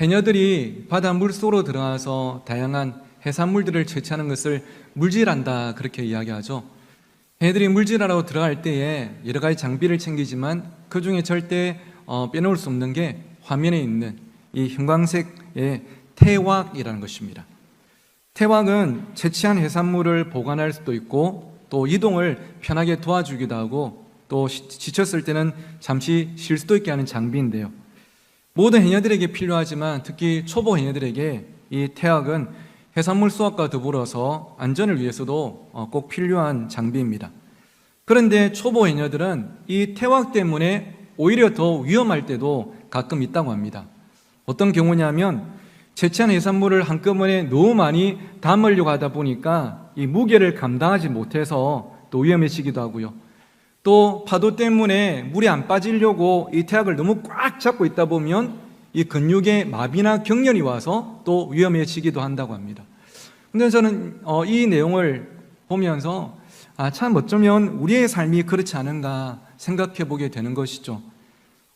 해녀들이 바다 물속으로 들어가서 다양한 해산물들을 채취하는 것을 물질한다 그렇게 이야기하죠. 해녀들이 물질하러 들어갈 때에 여러 가지 장비를 챙기지만 그 중에 절대 어, 빼놓을 수 없는 게 화면에 있는 이 형광색의 태왁이라는 것입니다. 태왁은 채취한 해산물을 보관할 수도 있고 또 이동을 편하게 도와주기도 하고 또 시- 지쳤을 때는 잠시 쉴 수도 있게 하는 장비인데요. 모든 해녀들에게 필요하지만 특히 초보 해녀들에게 이 태학은 해산물 수확과 더불어서 안전을 위해서도 어, 꼭 필요한 장비입니다. 그런데 초보 해녀들은 이 태학 때문에 오히려 더 위험할 때도 가끔 있다고 합니다. 어떤 경우냐면 채취한 해산물을 한꺼번에 너무 많이 담으려고 하다 보니까 이 무게를 감당하지 못해서 또 위험해지기도 하고요. 또 파도 때문에 물이 안 빠지려고 이 태학을 너무 꽉 잡고 있다 보면 이 근육에 마비나 경련이 와서 또 위험해지기도 한다고 합니다. 근데 저는 어, 이 내용을 보면서 아, 참 어쩌면 우리의 삶이 그렇지 않은가 생각해 보게 되는 것이죠.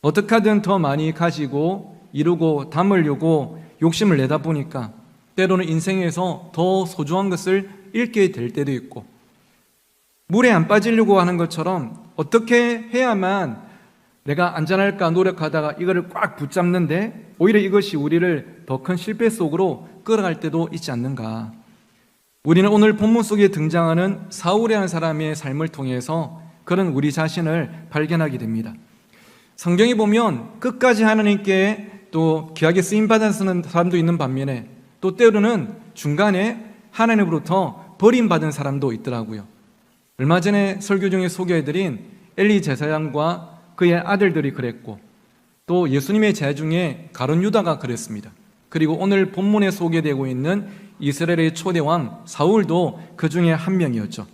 어떻게 하든 더 많이 가지고 이루고 담으려고 욕심을 내다 보니까 때로는 인생에서 더 소중한 것을 잃게 될 때도 있고 물에 안 빠지려고 하는 것처럼 어떻게 해야만 내가 안전할까 노력하다가 이거를 꽉 붙잡는데 오히려 이것이 우리를 더 큰 실패 속으로 끌어갈 때도 있지 않는가. 우리는 오늘 본문 속에 등장하는 사울이라는 사람의 삶을 통해서 그런 우리 자신을 발견하게 됩니다. 성경에 보면 끝까지 하나님께 또 귀하게 쓰임 받은 사람도 있는 반면에 또 때로는 중간에 하나님으로부터 버림받은 사람도 있더라고요. 얼마 전에 설교 중에 소개해드린 엘리 제사장과 그의 아들들이 그랬고 또 예수님의 제자 중에 가론 유다가 그랬습니다. 그리고 오늘 본문에 소개되고 있는 이스라엘의 초대왕 사울도 그 중에 한 명이었죠.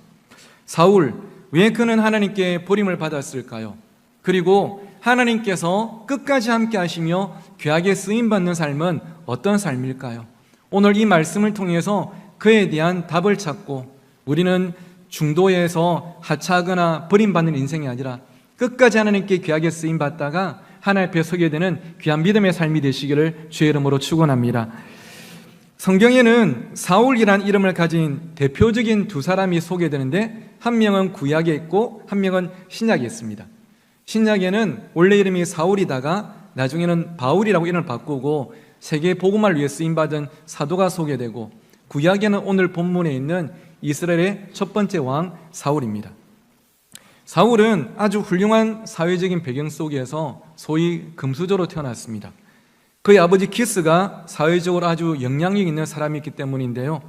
사울, 왜 그는 하나님께 버림을 받았을까요? 그리고 하나님께서 끝까지 함께 하시며 귀하게 쓰임 받는 삶은 어떤 삶일까요? 오늘 이 말씀을 통해서 그에 대한 답을 찾고 우리는 중도에서 하차하거나 버림받는 인생이 아니라 끝까지 하나님께 귀하게 쓰임 받다가 하나님 앞에 서게 되는 귀한 믿음의 삶이 되시기를 주의 이름으로 축원합니다. 성경에는 사울이란 이름을 가진 대표적인 두 사람이 소개되는데 한 명은 구약에 있고 한 명은 신약에 있습니다. 신약에는 원래 이름이 사울이다가 나중에는 바울이라고 이름을 바꾸고 세계 복음을 위해 쓰임 받은 사도가 소개되고 구약에는 오늘 본문에 있는 이스라엘의 첫 번째 왕 사울입니다. 사울은 아주 훌륭한 사회적인 배경 속에서 소위 금수저로 태어났습니다. 그의 아버지 키스가 사회적으로 아주 영향력 있는 사람이기 때문인데요.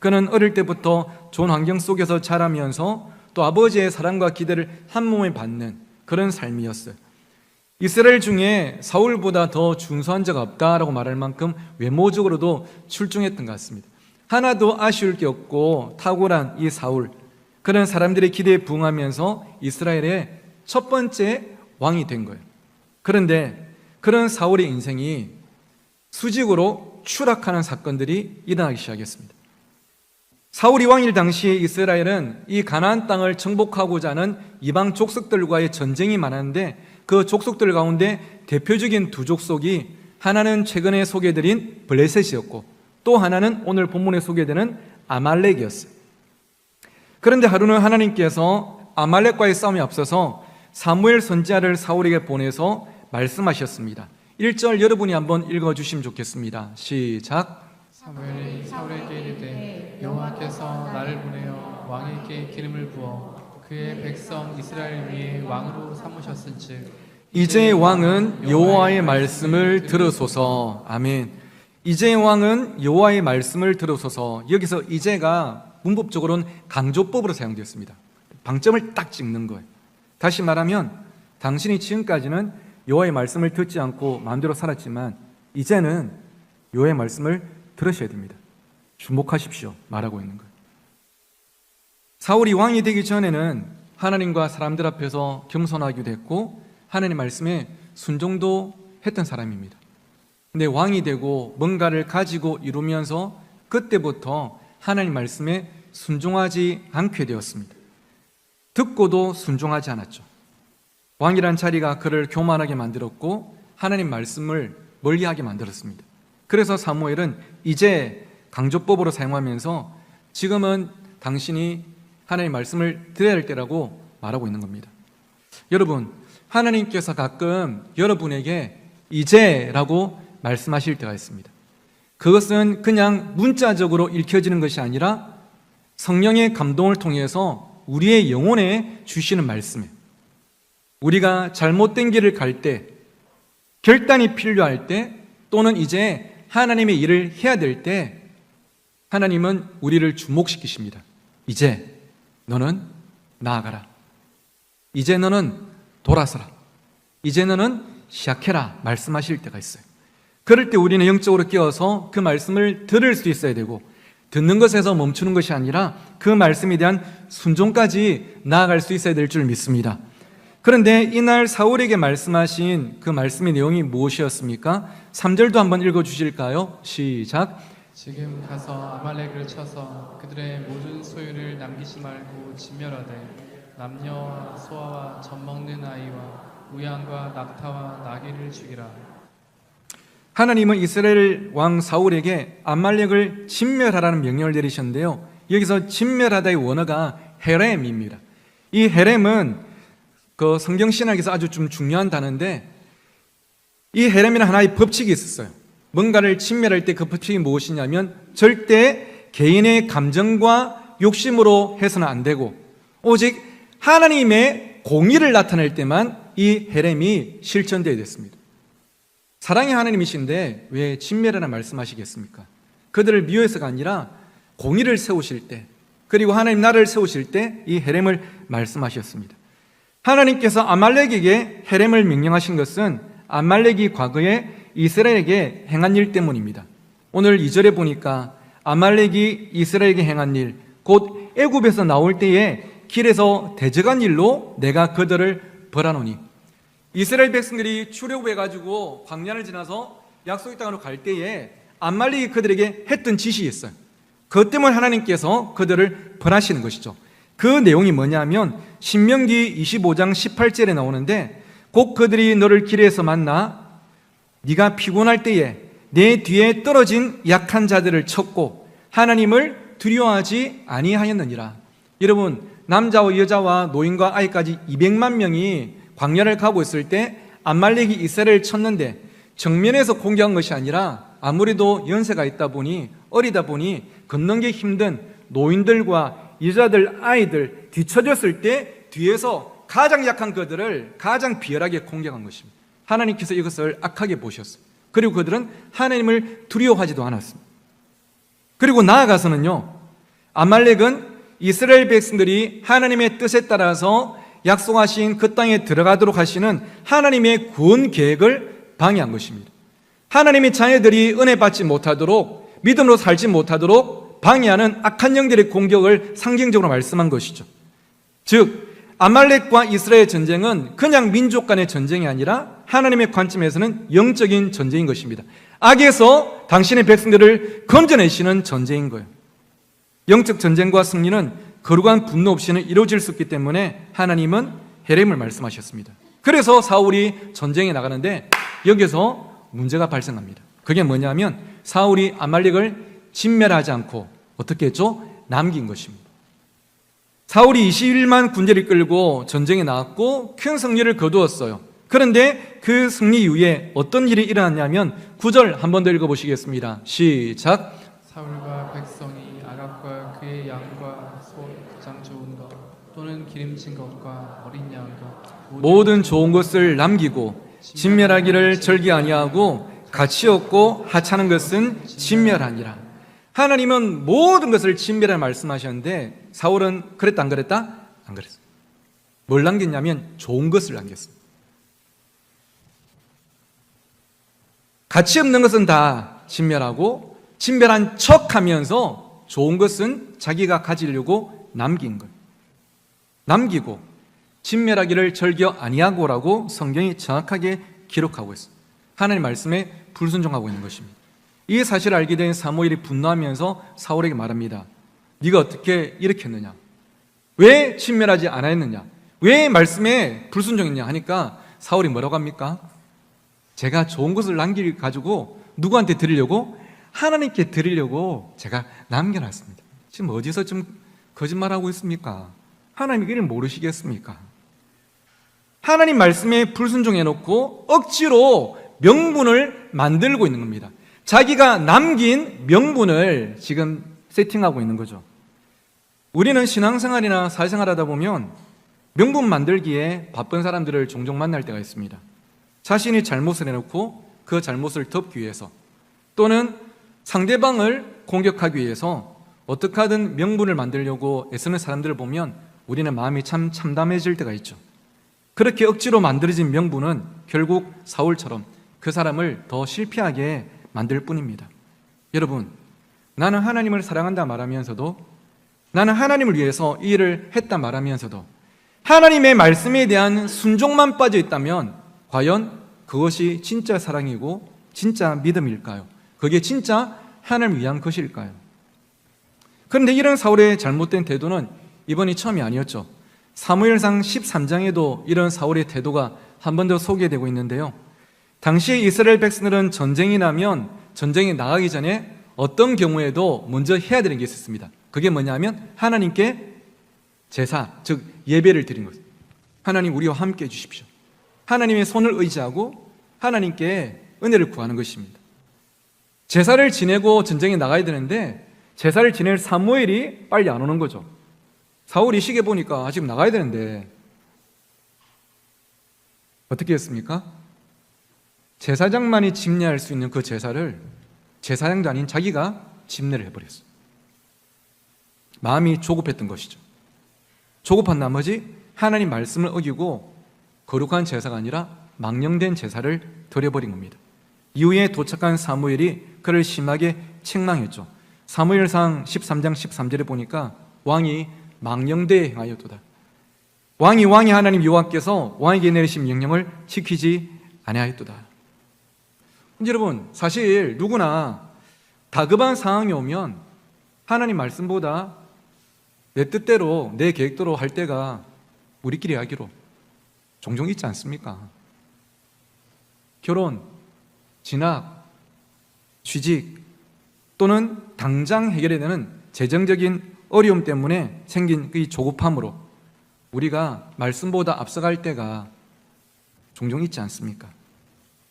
그는 어릴 때부터 좋은 환경 속에서 자라면서 또 아버지의 사랑과 기대를 한 몸에 받는 그런 삶이었어요. 이스라엘 중에 사울보다 더 준수한 자가 없다라고 말할 만큼 외모적으로도 출중했던 것 같습니다. 하나도 아쉬울 게 없고 탁월한 이 사울. 그런 사람들의 기대에 부응하면서 이스라엘의 첫 번째 왕이 된 거예요. 그런데 그런 사울의 인생이 수직으로 추락하는 사건들이 일어나기 시작했습니다. 사울이 왕일 당시에 이스라엘은 이 가나안 땅을 정복하고자 하는 이방 족속들과의 전쟁이 많았는데 그 족속들 가운데 대표적인 두 족속이 하나는 최근에 소개드린 블레셋이었고 또 하나는 오늘 본문에 소개되는 아말렉이었어요. 그런데 하루는 하나님께서 아말렉과의 싸움이 앞서서 사무엘 선지자를 사울에게 보내서 말씀하셨습니다. 1절 여러분이 한번 읽어 주시면 좋겠습니다. 시작. 사무엘이 사울에게 이르되 여호와께서 나를 보내어 왕에게 기름을 부어 그의 백성 이스라엘 위에 왕으로 삼으셨은즉 이제 왕은 여호와의 말씀을 들으소서. 아멘. 이제 왕은 여호와의 말씀을 들으소서. 여기서 이제가 문법적으로는 강조법으로 사용되었습니다. 방점을 딱 찍는 거예요. 다시 말하면 당신이 지금까지는 여호와의 말씀을 듣지 않고 마음대로 살았지만 이제는 여호와의 말씀을 들으셔야 됩니다. 주목하십시오. 말하고 있는 거예요. 사울이 왕이 되기 전에는 하나님과 사람들 앞에서 겸손하기도 했고 하나님 말씀에 순종도 했던 사람입니다. 근데 왕이 되고 뭔가를 가지고 이루면서 그때부터 하나님 말씀에 순종하지 않게 되었습니다. 듣고도 순종하지 않았죠. 왕이란 자리가 그를 교만하게 만들었고 하나님 말씀을 멀리하게 만들었습니다. 그래서 사무엘은 이제 강조법으로 사용하면서 지금은 당신이 하나님의 말씀을 드려야 할 때라고 말하고 있는 겁니다. 여러분, 하나님께서 가끔 여러분에게 이제라고 말씀하실 때가 있습니다. 그것은 그냥 문자적으로 읽혀지는 것이 아니라 성령의 감동을 통해서 우리의 영혼에 주시는 말씀이에요. 우리가 잘못된 길을 갈 때, 결단이 필요할 때, 또는 이제 하나님의 일을 해야 될 때, 하나님은 우리를 주목시키십니다. 이제 너는 나아가라. 이제 너는 돌아서라. 이제 너는 시작해라. 말씀하실 때가 있어요. 그럴 때 우리는 영적으로 깨어서 그 말씀을 들을 수 있어야 되고, 듣는 것에서 멈추는 것이 아니라 그 말씀에 대한 순종까지 나아갈 수 있어야 될 줄 믿습니다. 그런데 이날 사울에게 말씀하신 그 말씀의 내용이 무엇이었습니까? 3절도 한번 읽어 주실까요? 시작. 지금 가서 아말렉을 쳐서 그들의 모든 소유를 남기지 말고 진멸하되 남녀와 소아와 젖 먹는 아이와 우양과 낙타와 나귀를 죽이라. 하나님은 이스라엘 왕 사울에게 암말렉을 진멸하라는 명령을 내리셨는데요. 여기서 진멸하다의 원어가 헤렘입니다. 이 헤렘은 그 성경 신학에서 아주 좀 중요한 단어인데 이 헤렘이는 하나의 법칙이 있었어요. 뭔가를 진멸할 때 그 법칙이 무엇이냐면 절대 개인의 감정과 욕심으로 해서는 안 되고 오직 하나님의 공의를 나타낼 때만 이 헤렘이 실천되어야 됐습니다. 사랑의 하나님이신데 왜 진멸하라 말씀하시겠습니까? 그들을 미워해서가 아니라 공의를 세우실 때 그리고 하나님 나라를 세우실 때 이 헤렘을 말씀하셨습니다. 하나님께서 아말렉에게 헤렘을 명령하신 것은 아말렉이 과거에 이스라엘에게 행한 일 때문입니다. 오늘 2절에 보니까 아말렉이 이스라엘에게 행한 일, 곧 애굽에서 나올 때에 길에서 대적한 일로 내가 그들을 벌하노니 이스라엘 백성들이 출애굽해 가지고 광야를 지나서 약속의 땅으로 갈 때에 암말릭이 그들에게 했던 짓이 있어요. 그것 때문에 하나님께서 그들을 벌하시는 것이죠. 그 내용이 뭐냐면 신명기 25장 18절에 나오는데 곧 그들이 너를 길에서 만나 네가 피곤할 때에 내 뒤에 떨어진 약한 자들을 쳤고 하나님을 두려워하지 아니하였느니라. 여러분 남자와 여자와 노인과 아이까지 200만 명이 광야를 가고 있을 때 암말렉이 이스라엘을 쳤는데 정면에서 공격한 것이 아니라 아무래도 연세가 있다 보니 어리다 보니 걷는 게 힘든 노인들과 여자들 아이들 뒤처졌을 때 뒤에서 가장 약한 그들을 가장 비열하게 공격한 것입니다. 하나님께서 이것을 악하게 보셨습니다. 그리고 그들은 하나님을 두려워하지도 않았습니다. 그리고 나아가서는요, 아말렉은 이스라엘 백성들이 하나님의 뜻에 따라서 약속하신 그 땅에 들어가도록 하시는 하나님의 구원 계획을 방해한 것입니다. 하나님의 자녀들이 은혜 받지 못하도록 믿음으로 살지 못하도록 방해하는 악한 영들의 공격을 상징적으로 말씀한 것이죠. 즉 아말렉과 이스라엘 전쟁은 그냥 민족 간의 전쟁이 아니라 하나님의 관점에서는 영적인 전쟁인 것입니다. 악에서 당신의 백성들을 건져내시는 전쟁인 거예요. 영적 전쟁과 승리는 거룩한 분노 없이는 이루어질 수 없기 때문에 하나님은 헤렘을 말씀하셨습니다. 그래서 사울이 전쟁에 나가는데 여기서 문제가 발생합니다. 그게 뭐냐면 사울이 아말렉을 진멸하지 않고 어떻게 했죠? 남긴 것입니다. 사울이 21만 군대를 끌고 전쟁에 나왔고 큰 승리를 거두었어요. 그런데 그 승리 이후에 어떤 일이 일어났냐면 9절 한 번 더 읽어보시겠습니다. 시작. 사울과 백성이 아랍과 그의 양과 소 가장 좋은 것 또는 기름진 것과 어린 양과 모든 좋은 것을 남기고 진멸하기를 절기 아니하고 가치 없고 하찮은 것은 진멸하니라. 하나님은 모든 것을 진멸하 말씀하셨는데 사울은 그랬다 안 그랬다? 안 그랬어. 뭘 남겼냐면 좋은 것을 남겼어. 가치 없는 것은 다 진멸하고 진멸한 척하면서 좋은 것은 자기가 가지려고 남긴 것. 남기고 진멸하기를 절겨 아니하고라고 성경이 정확하게 기록하고 있습니다. 하나님 말씀에 불순종하고 있는 것입니다. 이 사실을 알게 된 사무엘이 분노하면서 사울에게 말합니다. 네가 어떻게 했느냐? 왜 친멸하지 않았느냐? 왜 말씀에 불순종했냐 하니까 사울이 뭐라고 합니까? 제가 좋은 것을 남길 가지고 누구한테 드리려고? 하나님께 드리려고 제가 남겨놨습니다. 지금 어디서 좀 거짓말하고 있습니까? 하나님 이를 모르시겠습니까? 하나님 말씀에 불순종해 놓고 억지로 명분을 만들고 있는 겁니다. 자기가 남긴 명분을 지금 세팅하고 있는 거죠. 우리는 신앙생활이나 사회생활 하다 보면 명분 만들기에 바쁜 사람들을 종종 만날 때가 있습니다. 자신이 잘못을 해놓고 그 잘못을 덮기 위해서 또는 상대방을 공격하기 위해서 어떻게 하든 명분을 만들려고 애쓰는 사람들을 보면 우리는 마음이 참 참담해질 때가 있죠. 그렇게 억지로 만들어진 명분은 결국 사울처럼 그 사람을 더 실패하게 만들 뿐입니다. 여러분, 나는 하나님을 사랑한다 말하면서도 나는 하나님을 위해서 이 일을 했다 말하면서도 하나님의 말씀에 대한 순종만 빠져 있다면 과연 그것이 진짜 사랑이고 진짜 믿음일까요? 그게 진짜 하나님을 위한 것일까요? 그런데 이런 사울의 잘못된 태도는 이번이 처음이 아니었죠. 사무엘상 13장에도 이런 사울의 태도가 한 번 더 소개되고 있는데요. 당시 이스라엘 백성들은 전쟁이 나면 전쟁에 나가기 전에 어떤 경우에도 먼저 해야 되는 게 있었습니다. 그게 뭐냐면 하나님께 제사, 즉 예배를 드린 것. 하나님 우리와 함께 해 주십시오. 하나님의 손을 의지하고 하나님께 은혜를 구하는 것입니다. 제사를 지내고 전쟁에 나가야 되는데 제사를 지낼 사무엘이 빨리 안 오는 거죠. 사울이 시계 보니까 아직 나가야 되는데 어떻게 했습니까? 제사장만이 집례할 수 있는 그 제사를 제사장도 아닌 자기가 집례를 해버렸어요. 마음이 조급했던 것이죠. 조급한 나머지 하나님 말씀을 어기고 거룩한 제사가 아니라 망령된 제사를 드려버린 겁니다. 이후에 도착한 사무엘이 그를 심하게 책망했죠. 사무엘상 13장 13절에 보니까 왕이 망령되에 행하였도다. 왕이 왕이 하나님 여호와께서 왕에게 내리신 명령을 지키지 아니하였도다. 여러분 사실 누구나 다급한 상황이 오면 하나님 말씀보다 내 뜻대로 내 계획대로 할 때가 우리끼리 하기로 종종 있지 않습니까? 결혼, 진학, 취직 또는 당장 해결해야 되는 재정적인 어려움 때문에 생긴 이 조급함으로 우리가 말씀보다 앞서갈 때가 종종 있지 않습니까?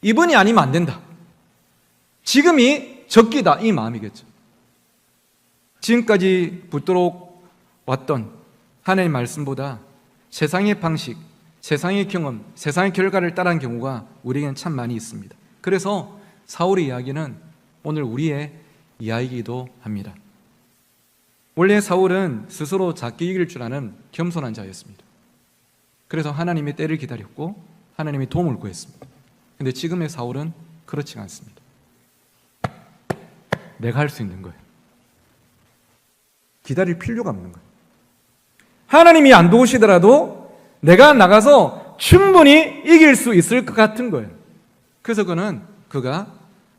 이번이 아니면 안 된다. 지금이 적기다 이 마음이겠죠. 지금까지 붙도록 왔던 하나님의 말씀보다 세상의 방식, 세상의 경험, 세상의 결과를 따른 경우가 우리에게는 참 많이 있습니다. 그래서 사울의 이야기는 오늘 우리의 이야기이기도 합니다. 원래 사울은 스스로 작게 이길 줄 아는 겸손한 자였습니다. 그래서 하나님의 때를 기다렸고 하나님의 도움을 구했습니다. 근데 지금의 사울은 그렇지 않습니다. 내가 할 수 있는 거예요. 기다릴 필요가 없는 거예요. 하나님이 안 도우시더라도 내가 나가서 충분히 이길 수 있을 것 같은 거예요. 그래서 그는 그가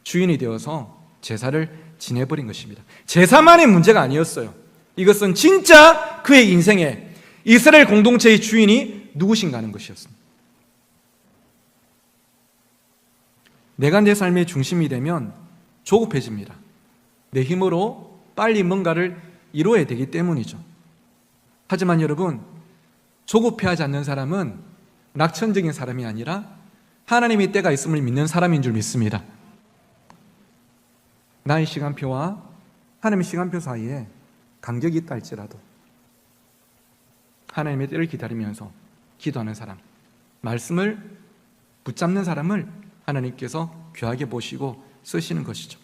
주인이 되어서 제사를 지내버린 것입니다. 제사만의 문제가 아니었어요. 이것은 진짜 그의 인생에 이스라엘 공동체의 주인이 누구신가 하는 것이었습니다. 내가 내 삶의 중심이 되면 조급해집니다. 내 힘으로 빨리 뭔가를 이루어야 되기 때문이죠. 하지만 여러분, 조급해하지 않는 사람은 낙천적인 사람이 아니라 하나님의 때가 있음을 믿는 사람인 줄 믿습니다. 나의 시간표와 하나님의 시간표 사이에 간격이 있다 할지라도 하나님의 때를 기다리면서 기도하는 사람, 말씀을 붙잡는 사람을 하나님께서 귀하게 보시고 쓰시는 것이죠.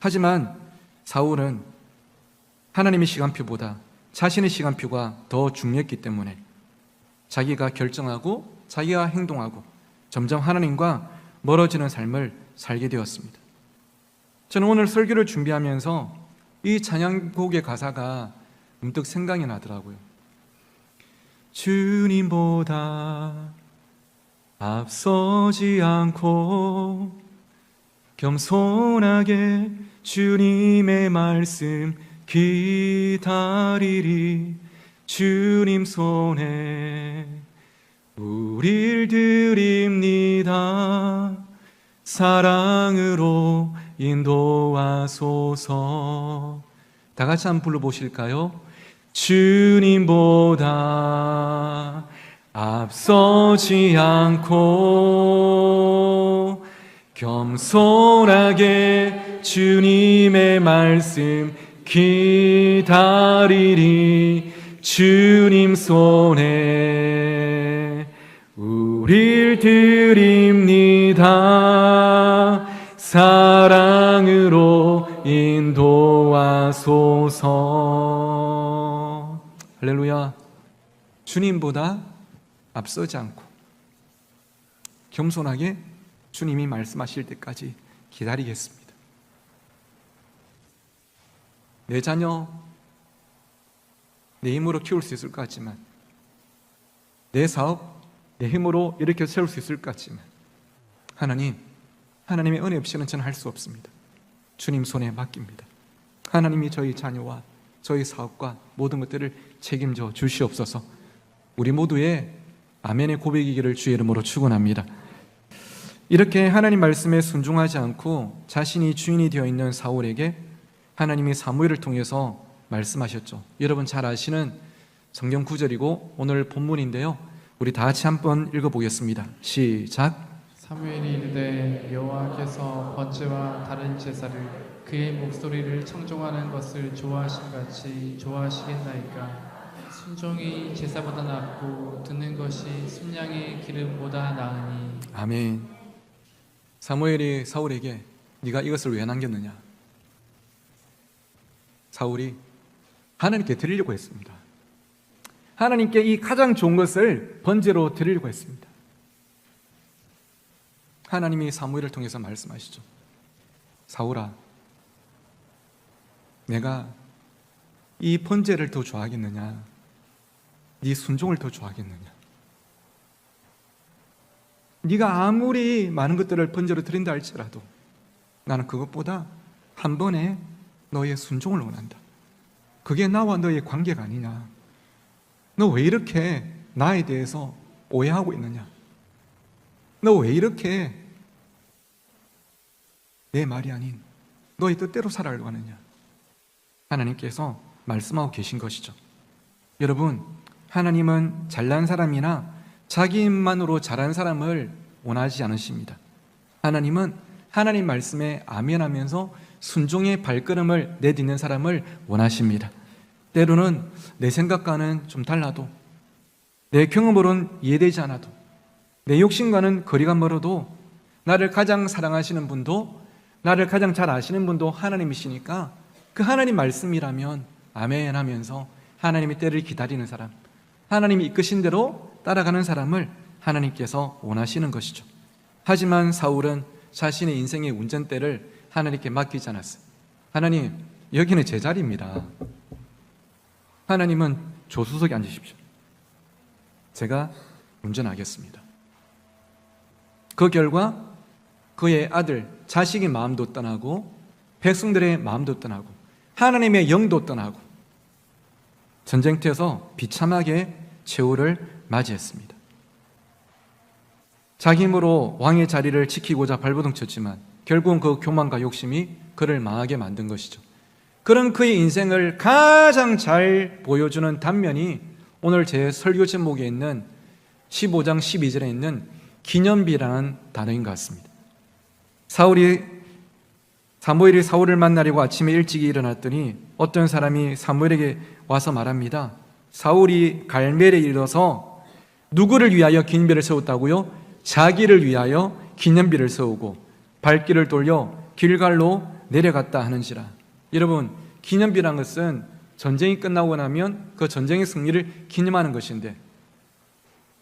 하지만 사울은 하나님의 시간표보다 자신의 시간표가 더 중요했기 때문에 자기가 결정하고 자기가 행동하고 점점 하나님과 멀어지는 삶을 살게 되었습니다. 저는 오늘 설교를 준비하면서 이 찬양곡의 가사가 문득 생각이 나더라고요. 주님보다 앞서지 않고 겸손하게 주님의 말씀 기다리리 주님 손에 우릴 드립니다 사랑으로 인도하소서. 다 같이 한번 불러보실까요? 주님보다 앞서지 않고 겸손하게 주님의 말씀 기다리리 주님 손에 우릴 드립니다 하소서 할렐루야 주님보다 앞서지 않고 겸손하게 주님이 말씀하실 때까지 기다리겠습니다. 내 자녀 내 힘으로 키울 수 있을 것 같지만 내 사업 내 힘으로 이렇게 세울 수 있을 것 같지만 하나님 하나님의 은혜 없이는 저는 할 수 없습니다. 주님 손에 맡깁니다. 하나님이 저희 자녀와 저희 사업과 모든 것들을 책임져 주시옵소서. 우리 모두의 아멘의 고백이기를 주의 이름으로 축원합니다. 이렇게 하나님 말씀에 순종하지 않고 자신이 주인이 되어 있는 사울에게 하나님이 사무엘을 통해서 말씀하셨죠. 여러분 잘 아시는 성경 구절이고 오늘 본문인데요. 우리 다 같이 한번 읽어보겠습니다. 시작. 사무엘이 이르되 여호와께서 번제와 다른 제사를 그의 목소리를 청종하는 것을 좋아하신 같이 좋아하시겠나이까 순종이 제사보다 낫고 듣는 것이 순양의 기름보다 나으니 아멘. 사무엘이 사울에게 네가 이것을 왜 남겼느냐? 사울이 하나님께 드리려고 했습니다. 하나님께 이 가장 좋은 것을 번제로 드리려고 했습니다. 하나님이 사무엘을 통해서 말씀하시죠. 사울아, 내가 이 번제를 더 좋아하겠느냐? 네 순종을 더 좋아하겠느냐? 네가 아무리 많은 것들을 번제로 드린다 할지라도 나는 그것보다 한 번에 너의 순종을 원한다. 그게 나와 너의 관계가 아니냐. 너 왜 이렇게 나에 대해서 오해하고 있느냐? 너 왜 이렇게 내 말이 아닌 너의 뜻대로 살아가려고 하느냐? 하나님께서 말씀하고 계신 것이죠. 여러분, 하나님은 잘난 사람이나 자기 힘만으로 잘한 사람을 원하지 않으십니다. 하나님은 하나님 말씀에 아멘하면서 순종의 발걸음을 내딛는 사람을 원하십니다. 때로는 내 생각과는 좀 달라도 내 경험으로는 이해되지 않아도 내 욕심과는 거리가 멀어도 나를 가장 사랑하시는 분도 나를 가장 잘 아시는 분도 하나님이시니까 그 하나님 말씀이라면 아멘 하면서 하나님의 때를 기다리는 사람 하나님이 이끄신 대로 따라가는 사람을 하나님께서 원하시는 것이죠. 하지만 사울은 자신의 인생의 운전대를 하나님께 맡기지 않았어요. 하나님, 여기는 제 자리입니다. 하나님은 조수석에 앉으십시오. 제가 운전하겠습니다. 그 결과 그의 아들, 자식의 마음도 떠나고 백성들의 마음도 떠나고 하나님의 영도 떠나고 전쟁터에서 비참하게 최후를 맞이했습니다. 자기 힘으로 왕의 자리를 지키고자 발버둥 쳤지만 결국은 그 교만과 욕심이 그를 망하게 만든 것이죠. 그런 그의 인생을 가장 잘 보여주는 단면이 오늘 제 설교 제목에 있는 15장 12절에 있는 기념비라는 단어인 것 같습니다. 사울이 사무엘이 사울을 만나려고 아침에 일찍 일어났더니 어떤 사람이 사무엘에게 와서 말합니다. 사울이 갈멜에 이르러서 누구를 위하여 기념비를 세웠다고요? 자기를 위하여 기념비를 세우고 발길을 돌려 길갈로 내려갔다 하는지라. 여러분, 기념비란 것은 전쟁이 끝나고 나면 그 전쟁의 승리를 기념하는 것인데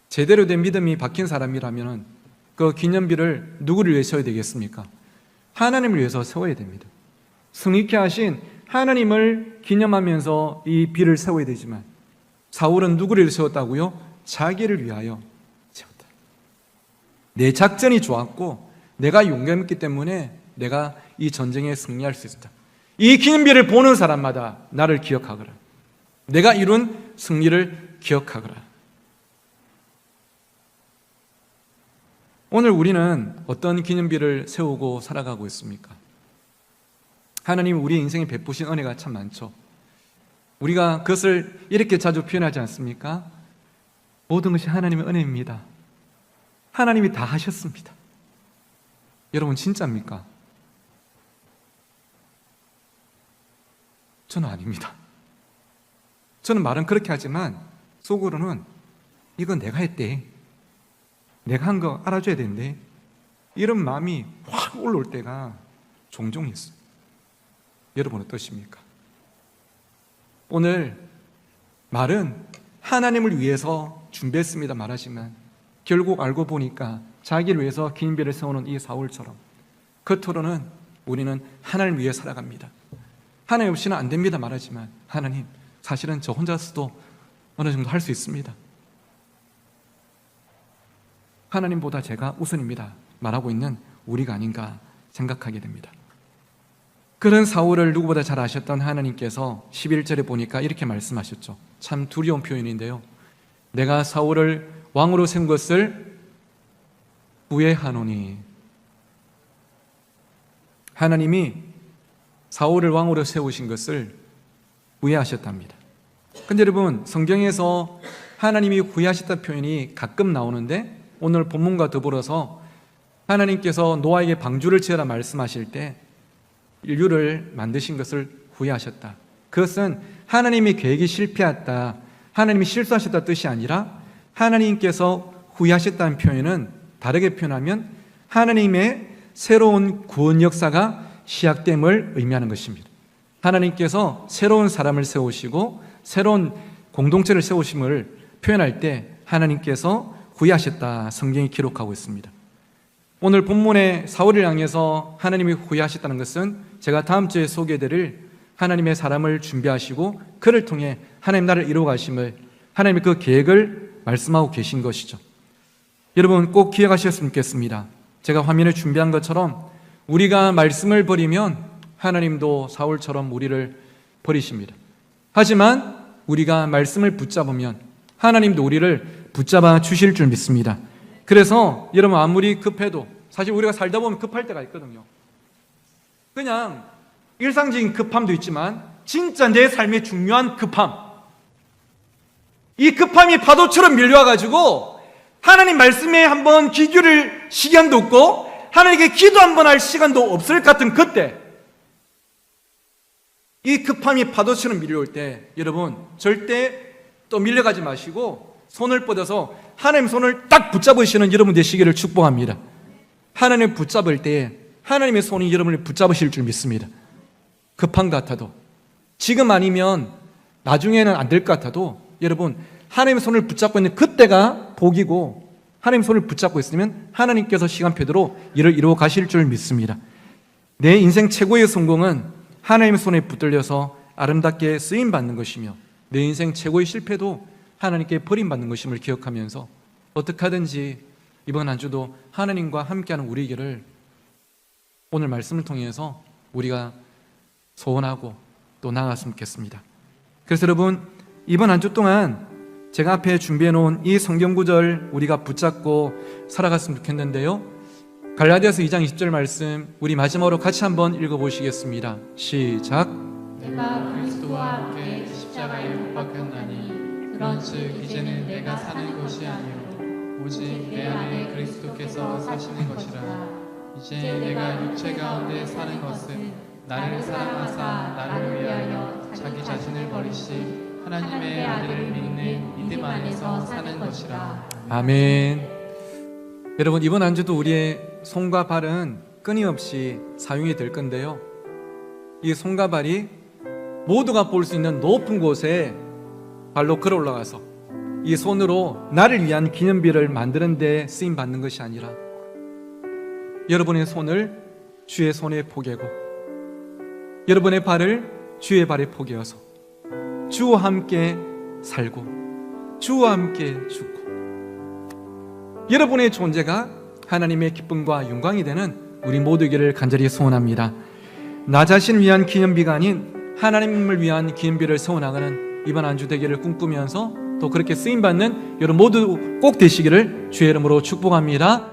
제대로 된 믿음이 박힌 사람이라면 그 기념비를 누구를 위해 세워야 되겠습니까? 하나님을 위해서 세워야 됩니다. 승리케 하신 하나님을 기념하면서 이 비를 세워야 되지만 사울은 누구를 세웠다고요? 자기를 위하여 세웠다. 내 작전이 좋았고 내가 용감했기 때문에 내가 이 전쟁에 승리할 수 있었다. 이 기념비를 보는 사람마다 나를 기억하거라. 내가 이룬 승리를 기억하거라. 오늘 우리는 어떤 기념비를 세우고 살아가고 있습니까? 하나님 우리 인생에 베푸신 은혜가 참 많죠. 우리가 그것을 이렇게 자주 표현하지 않습니까? 모든 것이 하나님의 은혜입니다. 하나님이 다 하셨습니다. 여러분 진짜입니까? 저는 아닙니다. 저는 말은 그렇게 하지만 속으로는 이건 내가 했대. 내가 한 거 알아줘야 되는데 이런 마음이 확 올라올 때가 종종 있어요. 여러분 어떠십니까? 오늘 말은 하나님을 위해서 준비했습니다 말하지만 결국 알고 보니까 자기를 위해서 긴비를 세우는 이 사울처럼 겉으로는 우리는 하나님을 위해 살아갑니다. 하나님 없이는 안 됩니다 말하지만 하나님 사실은 저 혼자서도 어느 정도 할 수 있습니다. 하나님보다 제가 우선입니다 말하고 있는 우리가 아닌가 생각하게 됩니다. 그런 사울을 누구보다 잘 아셨던 하나님께서 11절에 보니까 이렇게 말씀하셨죠. 참 두려운 표현인데요. 내가 사울을 왕으로 세운 것을 후회하노니 하나님이 사울을 왕으로 세우신 것을 후회하셨답니다. 근데 여러분 성경에서 하나님이 후회하셨다 표현이 가끔 나오는데 오늘 본문과 더불어서 하나님께서 노아에게 방주를 지어라 말씀하실 때 인류를 만드신 것을 후회하셨다. 그것은 하나님의 계획이 실패했다. 하나님이 실수하셨다 뜻이 아니라 하나님께서 후회하셨다는 표현은 다르게 표현하면 하나님의 새로운 구원 역사가 시작됨을 의미하는 것입니다. 하나님께서 새로운 사람을 세우시고 새로운 공동체를 세우심을 표현할 때 하나님께서 후회하셨다 성경이 기록하고 있습니다. 오늘 본문의 사울을 향해서 하나님이 후회하셨다는 것은 제가 다음 주에 소개드릴 하나님의 사람을 준비하시고 그를 통해 하나님 나를 이루어 가심을 하나님의 그 계획을 말씀하고 계신 것이죠. 여러분 꼭 기억하셨으면 좋겠습니다. 제가 화면에 준비한 것처럼 우리가 말씀을 버리면 하나님도 사울처럼 우리를 버리십니다. 하지만 우리가 말씀을 붙잡으면 하나님도 우리를 붙잡아 주실 줄 믿습니다. 그래서 여러분 아무리 급해도 사실 우리가 살다 보면 급할 때가 있거든요. 그냥 일상적인 급함도 있지만 진짜 내 삶의 중요한 급함. 이 급함이 파도처럼 밀려와 가지고 하나님 말씀에 한번 기교를 시간도 없고 하나님께 기도 한번 할 시간도 없을 것 같은 그때 이 급함이 파도처럼 밀려올 때 여러분 절대 또 밀려가지 마시고 손을 뻗어서 하나님 손을 딱 붙잡으시는 여러분 되시기를 축복합니다. 하나님 붙잡을 때 하나님의 손이 여러분을 붙잡으실 줄 믿습니다. 급한 것 같아도 지금 아니면 나중에는 안 될 것 같아도 여러분 하나님의 손을 붙잡고 있는 그때가 복이고 하나님 손을 붙잡고 있으면 하나님께서 시간표대로 일을 이루어 가실 줄 믿습니다. 내 인생 최고의 성공은 하나님의 손에 붙들려서 아름답게 쓰임 받는 것이며 내 인생 최고의 실패도 하나님께 버림받는 것임을 기억하면서 어떻게 하든지 이번 한 주도 하나님과 함께하는 우리에게를 오늘 말씀을 통해서 우리가 소원하고 또 나아갔으면 좋겠습니다. 그래서 여러분 이번 한 주 동안 제가 앞에 준비해 놓은 이 성경 구절 우리가 붙잡고 살아갔으면 좋겠는데요. 갈라디아서 2장 20절 말씀 우리 마지막으로 같이 한번 읽어 보시겠습니다. 시작. 내가 그리스도와 함께 십자가에 그런즉 이제는 내가 사는 것이 아니요 오직 내 안에 그리스도께서 사시는 것이라 이제 내가 육체 가운데 사는 것은 나를 사랑하사 나를 위하여 자기 자신을 버리시 하나님의 아들을 믿는 믿음 안에서 사는 것이라 아멘. 여러분 이번 한 주도 우리의 손과 발은 끊임없이 사용이 될 건데요. 이 손과 발이 모두가 볼 수 있는 높은 곳에 발로 걸어 올라가서 이 손으로 나를 위한 기념비를 만드는 데 쓰임 받는 것이 아니라 여러분의 손을 주의 손에 포개고 여러분의 발을 주의 발에 포개어서 주와 함께 살고 주와 함께 죽고 여러분의 존재가 하나님의 기쁨과 영광이 되는 우리 모두에게를 간절히 소원합니다. 나 자신을 위한 기념비가 아닌 하나님을 위한 기념비를 세워나가는 이번 안주 되기를 꿈꾸면서 또 그렇게 쓰임 받는 여러분 모두 꼭 되시기를 주의 이름으로 축복합니다.